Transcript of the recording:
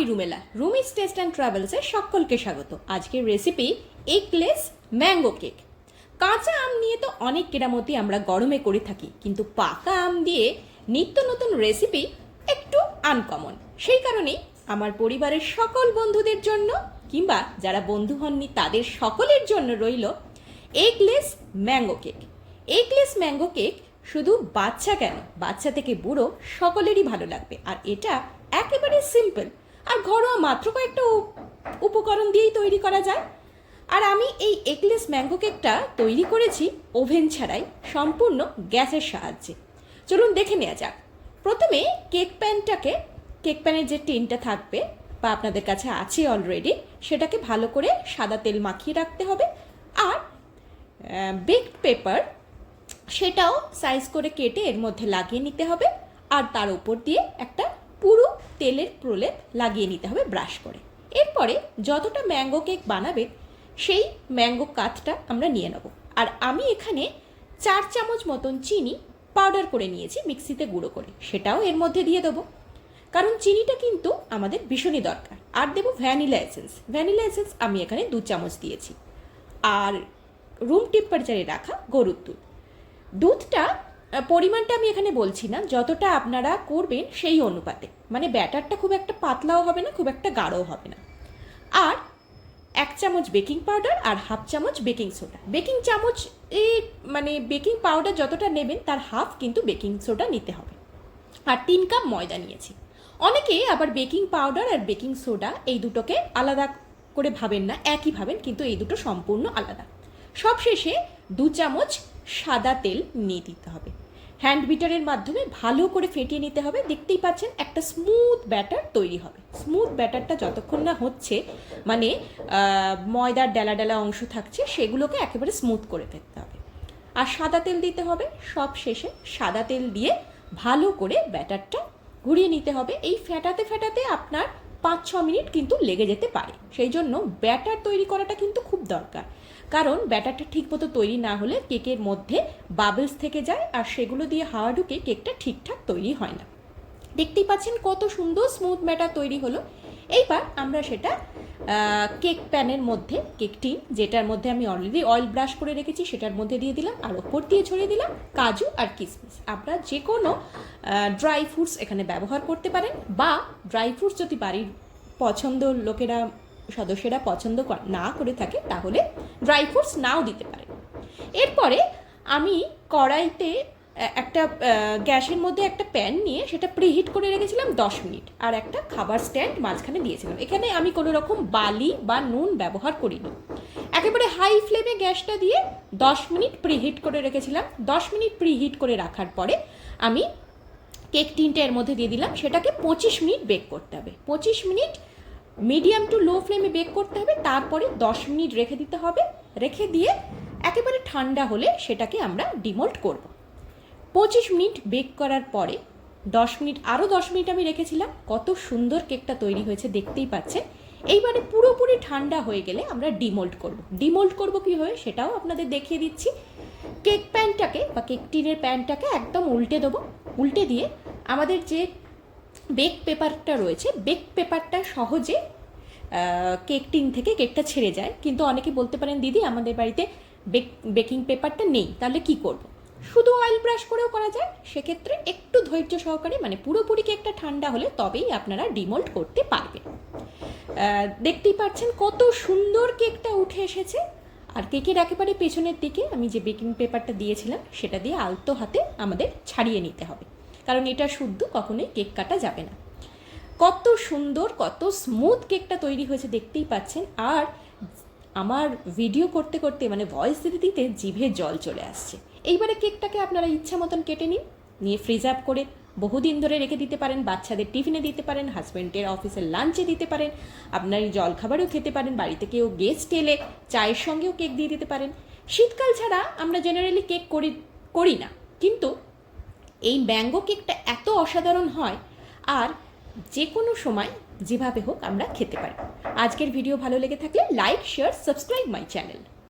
আমি Rumela. রুমিস taste and ট্রাভেলসে সকলকে স্বাগত। আজকের রেসিপি এগলেস ম্যাঙ্গো কেক কাঁচা আম নিয়ে তো অনেক কেরামতি আমরা গরমে করে থাকি, কিন্তু পাকা আম দিয়ে নিত্য নতুন রেসিপি একটু আনকমন সেই কারণেই আমার পরিবারের সকল বন্ধুদের জন্য কিংবা যারা বন্ধু হননি, তাদের সকলের জন্য রইল eggless mango cake eggless mango cake শুধু বাচ্চা কেন? বাচ্চা থেকে বুড়ো সকলেরই ভালো লাগবে। আর এটা একেবারে সিম্পল আর ঘরোয়া মাত্র কয়েকটা উপ- উপকরণ দিয়েই তৈরি করা যায়। আর আমি এই এগলেস ম্যাঙ্গো কেকটা তৈরি করেছি ওভেন ছাড়াই, সম্পূর্ণ গ্যাসের সাহায্যে। চলুন দেখে নেওয়া যাক। প্রথমে কেক প্যানটাকে, কেক প্যানের যে টিনটা থাকবে বা আপনাদের কাছে আছে অলরেডি সেটাকে ভালো করে সাদা তেল মাখিয়ে রাখতে হবে। আর বেকড পেপার সেটাও সাইজ করে কেটে এর মধ্যে লাগিয়ে নিতে হবে। আর তার উপর দিয়ে একটা তেলের প্রলেপ লাগিয়ে নিতে হবে ব্রাশ করে। এরপরে যতটা ম্যাঙ্গো কেক বানাবে, সেই ম্যাঙ্গো কাঠটা আমরা নিয়ে নেব। আর আমি এখানে চার চামচ মতন চিনি পাউডার করে নিয়েছি মিক্সিতে গুঁড়ো করে। সেটাও এর মধ্যে দিয়ে দেবো। কারণ চিনিটা কিন্তু আমাদের ভীষণই দরকার। আর দেবো ভ্যানিলা এসেন্স। ভ্যানিলা এসেন্স আমি এখানে দু চামচ দিয়েছি। আর রুম টেম্পারেচারে রাখা গরুর দুধ। দুধটা পরিমাণটা আমি এখানে বলছি না। যতটা আপনারা করবেন সেই অনুপাতে। মানে ব্যাটারটা খুব একটা পাতলাও হবে না, খুব একটা গাঢ়ও হবে না। আর এক চামচ বেকিং পাউডার আর হাফ চামচ বেকিং সোডা। বেকিং চামচ এই মানে বেকিং পাউডার যতটা নেবেন, তার হাফ কিন্তু বেকিং সোডা নিতে হবে। আর তিন কাপ ময়দা নিয়েছি। অনেকে আবার বেকিং পাউডার আর বেকিং সোডা এই দুটোকে আলাদা করে ভাবেন না, একই ভাবেন, কিন্তু এই দুটো সম্পূর্ণ আলাদা। সবশেষে দু চামচ সাদা তেল নিয়ে দিতে হবে। হ্যান্ড বিটারের মাধ্যমে ভালো করে ফেটিয়ে নিতে হবে। দেখতেই পাচ্ছেন একটা স্মুথ ব্যাটার তৈরি হবে। স্মুথ ব্যাটারটা যতক্ষণ না হচ্ছে মানে ময়দার ডেলা ডেলা অংশ থাকছে, সেগুলোকে একেবারে স্মুথ করে ফেলতে হবে। আর সাদা তেল দিতে হবে। সব শেষে সাদা তেল দিয়ে ভালো করে ব্যাটারটা ঘুরিয়ে নিতে হবে। এই ফেটাতে ফেটাতে আপনার পাঁচ ছ মিনিট কিন্তু লেগে যেতে পারে। সেই জন্য ব্যাটার তৈরি করাটা কিন্তু খুব দরকার। কারণ ব্যাটারটা ঠিকমতো তৈরি না হলে কেকের মধ্যে বাবলস থেকে যায় আর সেগুলো দিয়ে হাওয়া ঢুকে কেকটা ঠিকঠাক তৈরি হয় না। দেখতেই পাচ্ছেন কত সুন্দর স্মুথ ব্যাটার তৈরি হলো। এইবার আমরা সেটা কেক প্যানের মধ্যে কেকটি যেটার মধ্যে আমি অলরেডি অয়েল ব্রাশ করে রেখেছি, সেটার মধ্যে দিয়ে দিলাম আর ওপর দিয়ে ছড়িয়ে দিলাম কাজু আর কিশমিশ আপনারা যে কোনো ড্রাই ফ্রুটস এখানে ব্যবহার করতে পারেন বা ড্রাই ফ্রুটস যদি বাড়ির পছন্দ লোকেরা সদস্যরা পছন্দ না করে থাকে, তাহলে ড্রাই ফ্রুটস নাও দিতে পারে। এরপরে আমি কড়াইতে একটা গ্যাসের মধ্যে একটা প্যান নিয়ে সেটা প্রিহিট করে রেখেছিলাম দশ মিনিট। আর একটা খাবার স্ট্যান্ড মাঝখানে দিয়েছিলাম। এখানে আমি কোনো রকম বালি বা নুন ব্যবহার করিনি। একেবারে হাই ফ্লেমে গ্যাসটা দিয়ে দশ মিনিট প্রিহিট করে রেখেছিলাম। দশ মিনিট প্রিহিট করে রাখার পরে আমি কেক টিনটা এর মধ্যে দিয়ে দিলাম। সেটাকে পঁচিশ মিনিট বেক করতে হবে। পঁচিশ মিনিট মিডিয়াম টু লো ফ্লেমে বেক করতে হবে, তারপরে দশ মিনিট রেখে দিতে হবে। রেখে দিয়ে একেবারে ঠান্ডা হলে সেটাকে আমরা ডিমোল্ট করব। পঁচিশ মিনিট বেক করার পরে দশ মিনিট আরও দশ মিনিট আমি রেখেছিলাম। কত সুন্দর কেকটা তৈরি হয়েছে, দেখতেই পাচ্ছেন। এইবারে পুরোপুরি ঠান্ডা হয়ে গেলে আমরা ডিমোল্ট করব। ডিমোল্ট করব কীভাবে সেটাও আপনাদের দেখিয়ে দিচ্ছি। কেক প্যানটাকে বা কেক টিনের প্যানটাকে একদম উল্টে দেবো। উল্টে দিয়ে আমাদের যে বেক পেপারটা রয়েছে। বেক পেপারটা সহজে কেক টিন থেকে কেকটা ছেড়ে যায়। কিন্তু অনেকে বলতে পারেন, দিদি, আমাদের বাড়িতে বেক, বেকিং পেপারটা নেই, তাহলে কি করব। শুধু অয়েল ব্রাশ করেও করা যায়। সেক্ষেত্রে একটু ধৈর্য সহকারে মানে পুরোপুরি কেকটা ঠান্ডা হলে তবেই আপনারা ডিমোল্ড করতে পারবেন। দেখতেই পাচ্ছেন কত সুন্দর কেকটা উঠে এসেছে। আর কেকের একেবারে পেছনের দিকে আমি যে বেকিং পেপারটা দিয়েছিলাম, সেটা দিয়ে আলতো হাতে আমাদের ছাড়িয়ে নিতে হবে। কারণ এটা শুদ্ধ, কখনোই কেক কাটা যাবে না। কত সুন্দর, কত স্মুথ কেকটা তৈরি হয়েছে, দেখতেই পাচ্ছেন। আর আমার ভিডিও করতে করতে মানে ভয়েস দিতে দিতে জিভে জল চলে আসছে। এইবারে কেকটাকে আপনারা ইচ্ছা মতন কেটে নিন, নিয়ে ফ্রিজ আপ করে বহুদিন ধরে রেখে দিতে পারেন, বাচ্চাদের টিফিনে দিতে পারেন হাজব্যান্ডের অফিসের লাঞ্চে দিতে পারেন, আপনার জলখাবারেও খেতে পারেন, বাড়িতে কেউ গেস্ট এলে চায়ের সঙ্গেও কেক দিয়ে দিতে পারেন। শীতকাল ছাড়া আমরা জেনারেলি কেক করি করি না, কিন্তু এই ব্যঙ্গ কেকটা এত অসাধারণ হয়, আর যে কোনো সময় যেভাবে হোক আমরা খেতে পারি। আজকের ভিডিও ভালো লেগে থাকলে like share subscribe my channel